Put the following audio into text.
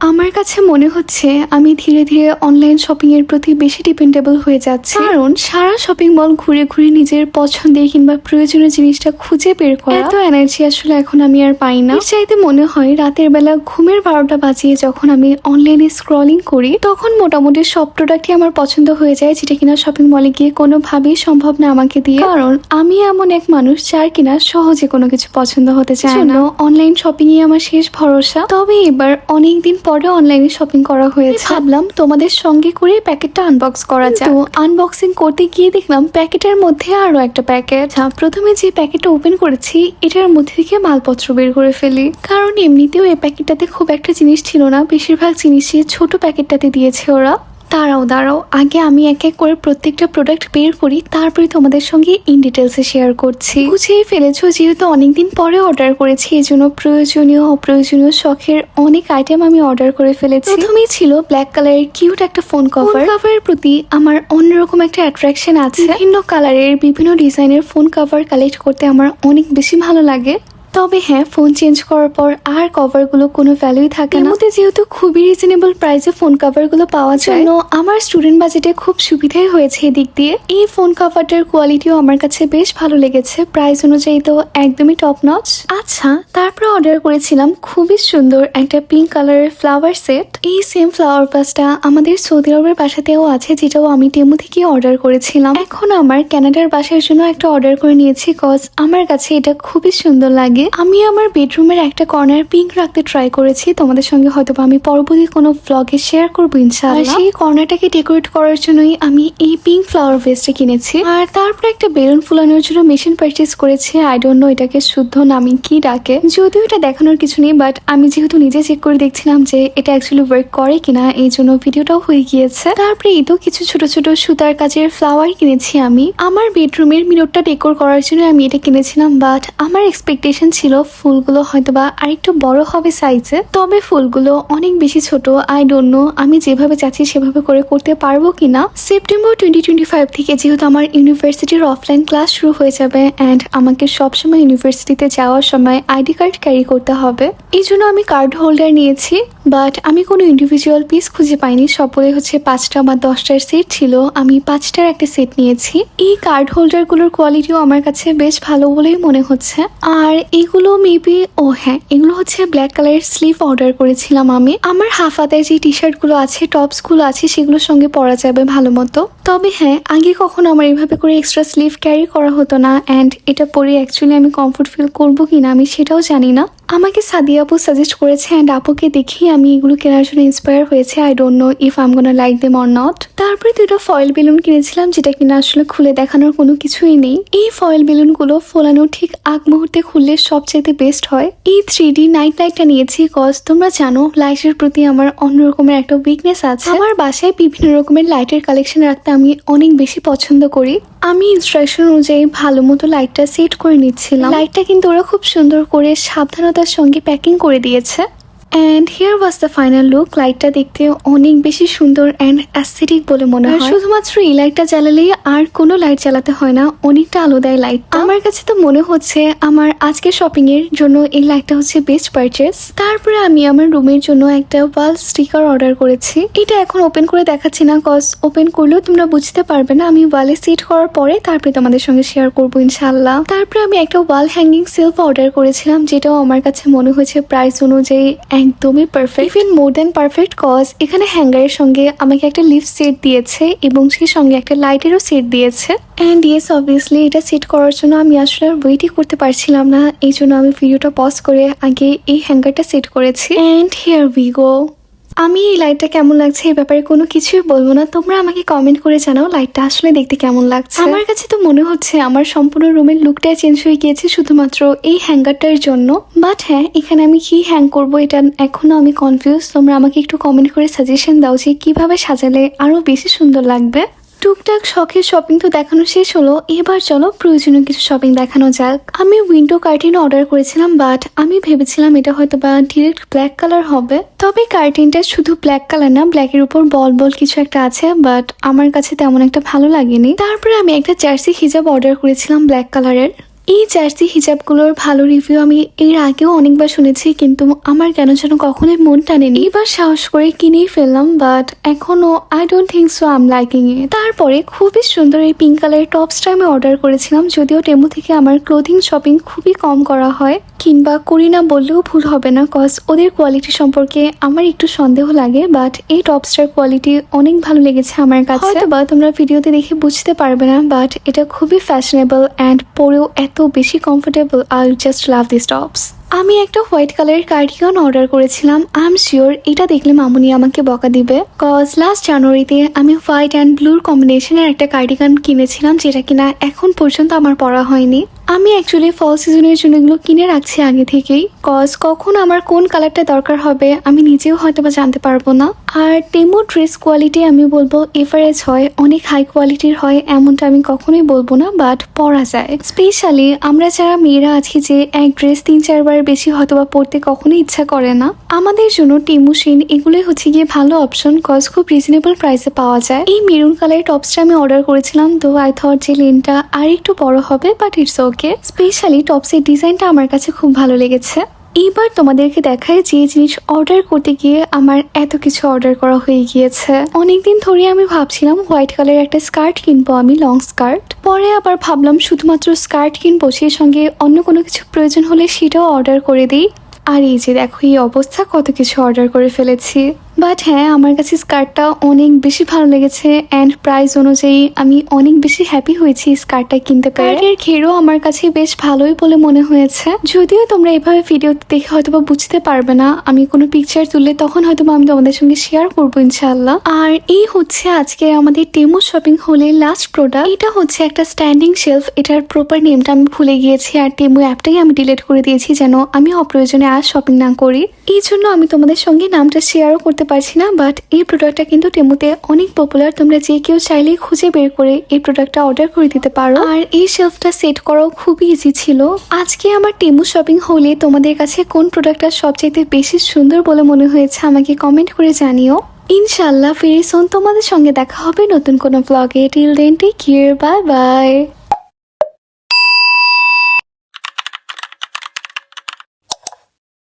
আমার কাছে মনে হচ্ছে আমি ধীরে ধীরে অনলাইন শপিং এর প্রতি বেশি ডিপেন্ডেবল হয়ে যাচ্ছি। কারণ সারা শপিং মল ঘুরে ঘুরে নিজের পছন্দের কিংবা প্রয়োজনীয় জিনিসটা খুঁজে বের করা এত এনার্জি আসলে এখন আমি আর পাই না। চাইতে মনে হয় রাতের বেলা ঘুমের বারোটা বাজিয়ে যখন আমি অনলাইনে স্ক্রলিং করি তখন মোটামুটি সব প্রোডাক্টই আমার পছন্দ হয়ে যায় যেটা কিনা শপিং মলে গিয়ে কোনোভাবেই সম্ভব না আমাকে দিয়ে। কারণ আমি এমন এক মানুষ যার কিনা সহজে কোনো কিছু পছন্দ হতে চায় না। অনলাইন শপিং ই আমার শেষ ভরসা। তবে এবার অনেক দিন পরে অনলাইনে শপিং করা হয়েছে। ভাবলাম তোমাদের সঙ্গে করে প্যাকেটটা আনবক্স করা যায় তো আনবক্সিং করতে গিয়ে দেখলাম প্যাকেটের মধ্যে আরও একটা প্যাকেট হ্যাঁ, প্রথমে যে প্যাকেটটা ওপেন করেছি এটার মধ্যে থেকে মালপত্র বের করে ফেলি। কারণ এমনিতেও এই প্যাকেটটাতে খুব একটা জিনিস ছিল না। বেশিরভাগ জিনিসই ছোট প্যাকেটটাতে দিয়েছে ওরা। দাঁড়াও দাঁড়াও। আগে আমি এক এক করে প্রত্যেকটা প্রোডাক্ট বের করি তারপরে তোমাদের সঙ্গে ইন ডিটেলসে শেয়ার করছি। বুঝেই ফেলেছো যেহেতু অনেকদিন পরে অর্ডার করেছি এই জন্য প্রয়োজনীয় অপ্রয়োজনীয় শখের অনেক আইটেম আমি অর্ডার করে ফেলেছি। প্রথমেই ছিল ব্ল্যাক কালারের কিউট একটা ফোন কভার কভারের প্রতি আমার অন্যরকম একটা অ্যাট্রাকশন আছে। বিভিন্ন কালারের বিভিন্ন ডিজাইনের ফোন কভার কালেক্ট করতে আমার অনেক বেশি ভালো লাগে। তবে হ্যাঁ ফোন চেঞ্জ করার পর আর কভারগুলো কোনো ভ্যালুই থাকে না। মধ্যে যেহেতু খুবই রিজনেবল প্রাইসে ফোন কভারগুলো পাওয়া যায় জন্য আমার স্টুডেন্ট বাজেটে খুব সুবিধাই হয়েছে এদিক দিয়ে। এই ফোন কভারটার কোয়ালিটিও আমার কাছে বেশ ভালো লেগেছে। প্রাইস অনুযায়ী তো একদমই টপ নচ আচ্ছা তারপরে অর্ডার করেছিলাম খুবই সুন্দর একটা পিঙ্ক কালারের ফ্লাওয়ার সেট এই সেম ফ্লাওয়ার পাসটা আমাদের সৌদি আরবের বাসাতেও আছে যেটাও আমি টেমু থেকে অর্ডার করেছিলাম। এখন আমার কানাডার বাসার জন্য একটা অর্ডার করে নিয়েছি কজ আমার কাছে এটা খুবই সুন্দর লাগে। আমি আমার বেডরুমের একটা কর্নার পিঙ্ক রাখতে ট্রাই করেছি। তোমাদের সঙ্গে হয়তো আমি পরবর্তী কোনো ব্লগে শেয়ার করব ইনশাআল্লাহ। সেই কর্নারটাকে ডেকোরেট করার জন্যই আমি এই পিঙ্ক ফ্লাওয়ার ভেস্টটা কিনেছি। আর তারপরে একটা বেলুন ফুলানোর জন্য মেশিন পারচেস করেছি। আই ডোন্ট নো এটাকে শুদ্ধ নামি কি ডাকে। যদিও এটা দেখানোর কিছু নেই বাট আমি যেহেতু নিজে চেক করে দেখছিলাম যে এটা অ্যাকচুয়ালি ওয়ার্ক করে কিনা এই জন্য ভিডিওটাও হয়ে গিয়েছে। তারপরে এই তো কিছু ছোট ছোট সুতার কাজের ফ্লাওয়ার কিনেছি আমি। আমার বেডরুমের মিররটা ডেকোর করার জন্য আমি এটা কিনেছিলাম বাট আমার এক্সপেকটেশন ছিল, ফুলগুলো হয়তোবা আরেকটু বড় হবে সাইজে তবে ফুলগুলো অনেক বেশি ছোট আই ডোন্ট নো আমি যেভাবে চাচ্ছি সেভাবে করে করতে পারব কিনা। সেপ্টেম্বর টোয়েন্টি টোয়েন্টি ফাইভ থেকে যেহেতু আমার ইউনিভার্সিটির অফলাইন ক্লাস শুরু হয়ে যাবে অ্যান্ড আমাকে সবসময় ইউনিভার্সিটিতে যাওয়ার সময় আইডি কার্ড ক্যারি করতে হবে, এই জন্য আমি কার্ড হোল্ডার নিয়েছি। বাট আমি কোনো ইন্ডিভিজুয়াল পিস খুঁজে পাইনি, সবগুলোই হচ্ছে পাঁচটা বা দশটার সেট ছিল, আমি পাঁচটার একটা সেট নিয়েছি। এই কার্ড হোল্ডারগুলোর কোয়ালিটিও আমার কাছে বেশ ভালো বলেই মনে হচ্ছে। আর এগুলো মেবি ও হ্যাঁ এগুলো হচ্ছে ব্ল্যাক কালারের স্লিভ অর্ডার করেছিলাম আমি। আমার হাফ হাতের যে টি শার্টগুলো আছে টপসগুলো আছে, সেগুলোর সঙ্গে পরা যাবে ভালো মতো। তবে হ্যাঁ আগে কখনো আমার এইভাবে করে এক্সট্রা স্লিভ ক্যারি করা হতো না অ্যান্ড এটা পরে অ্যাকচুয়ালি আমি কমফোর্ট ফিল করব কিনা আমি সেটাও জানি না। আমাকে সাদিয়া আপু সাজেস্ট করেছে অ্যান্ড আপুকে দেখেই আমি এগুলো কেনার জন্য ইন্সপায়ার হয়েছে I don't know if I'm gonna like them or not তারপরে দুটো ফয়েল বেলুন কিনেছিলাম, যেটা কিনা আসলে খুলে দেখানোর কোনো কিছুই নেই। এই ফয়েল বেলুনগুলো ফোলানো ঠিক আগ মুহূর্তে খুললে সবচাইতে বেস্ট হয়। এই থ্রি ডি নাইট লাইটটা নিয়েছি কজ তোমরা জানো লাইটের প্রতি আমার অন্যরকমের একটা উইকনেস আছে। আমার বাসায় বিভিন্ন রকমের লাইটের কালেকশন রাখতে আমি অনেক বেশি পছন্দ করি। আমি ইনস্ট্রাকশন অনুযায়ী ভালো মতো লাইটটা সেট করে নিচ্ছিলাম। লাইটটা কিন্তু ওরা খুব সুন্দর করে সাবধানতার সঙ্গে প্যাকিং করে দিয়েছে। And here was the final look লাইটটা দেখতে অনেক বেশি সুন্দর অ্যান্ড অ্যাস্থেটিক বলে মনে হয়। শুধুমাত্র এই লাইটটা জ্বালালেই আর কোনো লাইট জ্বালাতে হয় না অনেকটা আলো দেয় লাইট আমার কাছে তো মনে হচ্ছে আমার আজকে শপিং এর জন্য এই লাইটটা হচ্ছে বেস্ট পারচেস তারপরে আমি আমার রুমের জন্য একটা ওয়াল স্টিকার অর্ডার করেছি। এটা এখন ওপেন করে দেখাচ্ছি না কজ ওপেন করলেও তোমরা বুঝতে পারবে না। আমি ওয়ালে সেট করার পরে তারপরে তোমাদের সঙ্গে শেয়ার করব ইনশাল্লাহ তারপরে আমি একটা ওয়াল হ্যাঙ্গিং সেলফ অর্ডার করেছিলাম যেটাও আমার কাছে মনে হয়েছে প্রাইস অনুযায়ী একদমই perfect even more than perfect cause এখানে হ্যাঙ্গারের সঙ্গে আমাকে একটা লিফট সেট দিয়েছে এবং সেই সঙ্গে একটা লাইটেরও সেট দিয়েছে। অ্যান্ড ইয়েস অবভিয়াসলি এটা সেট করার জন্য আমি আসলে আর ওয়েটই করতে পারছিলাম না। এই জন্য আমি ভিডিওটা পজ করে আগে এই হ্যাঙ্গারটা সেট করেছি। অ্যান্ড হিয়ার উই গো আমি এই লাইটটা কেমন লাগছে এই ব্যাপারে কোনো কিছুই বলব না। তোমরা আমাকে কমেন্ট করে জানাও লাইটটা আসলে দেখতে কেমন লাগছে। আমার কাছে তো মনে হচ্ছে আমার সম্পূর্ণ রুমের লুকটাই চেঞ্জ হয়ে গিয়েছে শুধুমাত্র এই হ্যাঙ্গারটার জন্য। বাট হ্যাঁ এখানে আমি কি হ্যাং করব এটা এখনও আমি কনফিউজ তোমরা আমাকে একটু কমেন্ট করে সাজেশন দাও যে কীভাবে সাজালে আরও বেশি সুন্দর লাগবে। টুকটাক শখের শপিং তো দেখানো শেষ হলো। এবার চলো প্রয়োজনীয় কিছু শপিং দেখানো যাক। আমি উইন্ডো কার্টেন অর্ডার করেছিলাম বাট আমি ভেবেছিলাম এটা হয়তো বা ডিরেক্ট ব্ল্যাক কালার হবে। তবে কার্টিনটা শুধু ব্ল্যাক কালার না ব্ল্যাকের উপর বল বল কিছু একটা আছে বাট আমার কাছে তেমন একটা ভালো লাগেনি। তারপরে আমি একটা জার্সি হিজাব অর্ডার করেছিলাম ব্ল্যাক কালারের এই জার্সি হিজাবগুলোর ভালো রিভিউ আমি এর আগেও অনেকবার শুনেছি, কিন্তু আমার কেন যেন কখনোই মন টানেনি। এবার সাহস করে কিনেই ফেললাম বাট এখনও I don't think so I'm liking এ তারপরে খুবই সুন্দর এই পিঙ্ক কালারের টপসটা আমি অর্ডার করেছিলাম, যদিও টেমু থেকে আমার ক্লোথিং শপিং খুবই কম করা হয়, কিংবা করি না বললেও ভুল হবে না কজ ওদের কোয়ালিটি সম্পর্কে আমার একটু সন্দেহ লাগে বাট এই টপসটার কোয়ালিটি অনেক ভালো লেগেছে আমার কাছে। বা তোমরা ভিডিওতে দেখে বুঝতে পারবে না বাট এটা খুবই ফ্যাশনেবল অ্যান্ড পরেও এত বেশি comfortable I just love this tops আমি একটা হোয়াইট কালারের কার্ডিগান অর্ডার করেছিলাম। আই এম শিওর এটা দেখলে মামুনি আমাকে বকা দিবে। কজ লাস্ট জানুয়ারিতে আমি হোয়াইট অ্যান্ড ব্লুর কম্বিনেশনের একটা কার্ডিগান কিনেছিলাম, যেটা কিনা এখন পর্যন্ত আমার পরা হয়নি। আমি অ্যাকচুয়ালি ফল সিজনের জন্য এগুলো কিনে রাখছি আগে থেকেই। কজ কখন আমার কোন কালারটা দরকার হবে, আমি নিজেও হয়তো বা জানতে পারব না। আর টেমো ড্রেস কোয়ালিটি আমি বলব এভারেজ হয়, অনেক হাই কোয়ালিটির হয়, এমনটা আমি কখনোই বলব না বাট পরা যায়। স্পেশালি আমরা যারা মেয়েরা আছি যে এক ড্রেস তিন চারবার বেশি হয়তো বা পরতে কখনোই ইচ্ছা করে না, আমাদের জন্য টেমো শিন এগুলোই হচ্ছে গিয়ে ভালো অপশন কজ খুব রিজনেবল প্রাইসে পাওয়া যায়। এই মেরুন কালার টপসটা আমি অর্ডার করেছিলাম তো আই থট যে লেনটা আর একটু বড় হবে বাট ইটস ওকে স্পেশালি টপসের ডিজাইনটা আমার কাছে খুব ভালো লেগেছে। এইবার তোমাদেরকে দেখায় যে জিনিস অর্ডার করতে গিয়ে আমার এত কিছু অর্ডার করা হয়ে গিয়েছে। অনেকদিন ধরে আমি ভাবছিলাম হোয়াইট কালার একটা স্কার্ট কিনবো আমি লং স্কার্ট পরে আবার ভাবলাম শুধুমাত্র স্কার্ট কিনবো, সেই সঙ্গে অন্য কোনো কিছু প্রয়োজন হলে সেটাও অর্ডার করে দিই। আর এই যে দেখো, এই অবস্থা, কত কিছু অর্ডার করে ফেলেছি। বাট হ্যাঁ আমার কাছে স্কার্টটা অনেক বেশি ভালো লেগেছে অ্যান্ড প্রাইস অনুযায়ী আমি অনেক বেশি হ্যাপি হয়েছি স্কার্টটা কিনতে পেরে। এর ঘেরও আমার কাছে বেশ ভালোই বলে মনে হয়েছে। যদিও তোমরা এভাবে ভিডিও দেখে হয়তো বা বুঝতে পারবে না আমি কোনো পিকচার তুললে তখন হয়তো আমি তোমাদের সঙ্গে শেয়ার করব ইনশাল্লাহ আর এই হচ্ছে আজকে আমাদের টেমো শপিং হলে লাস্ট প্রোডাক্ট এটা হচ্ছে একটা স্ট্যান্ডিং শেলফ এটার প্রপার নেমটা আমি ভুলে গিয়েছি আর টেমো অ্যাপটাই আমি ডিলিট করে দিয়েছি যেন আমি অপ্রয়োজনে আর শপিং না করি। এই জন্য আমি তোমাদের সঙ্গে নামটা শেয়ারও করতে পারছি না বাট এই প্রোডাক্টটা কিন্তু টেমুতে অনেক পপুলার তোমরা যে কেউ চাইলেই খুঁজে বের করে এই প্রোডাক্টটা অর্ডার করে দিতে পারো। আর এই শেলফটা সেট করাও খুবই ইজি ছিল। আজকে আমার টেমু শপিং হলে তোমাদের কাছে কোন প্রোডাক্টটা সবচাইতে বেশি সুন্দর বলে মনে হয়েছে আমাকে কমেন্ট করে জানিও। ইনশাল্লাহ ফিরে তোমাদের সঙ্গে দেখা হবে নতুন কোনো ব্লগে till then take care bye bye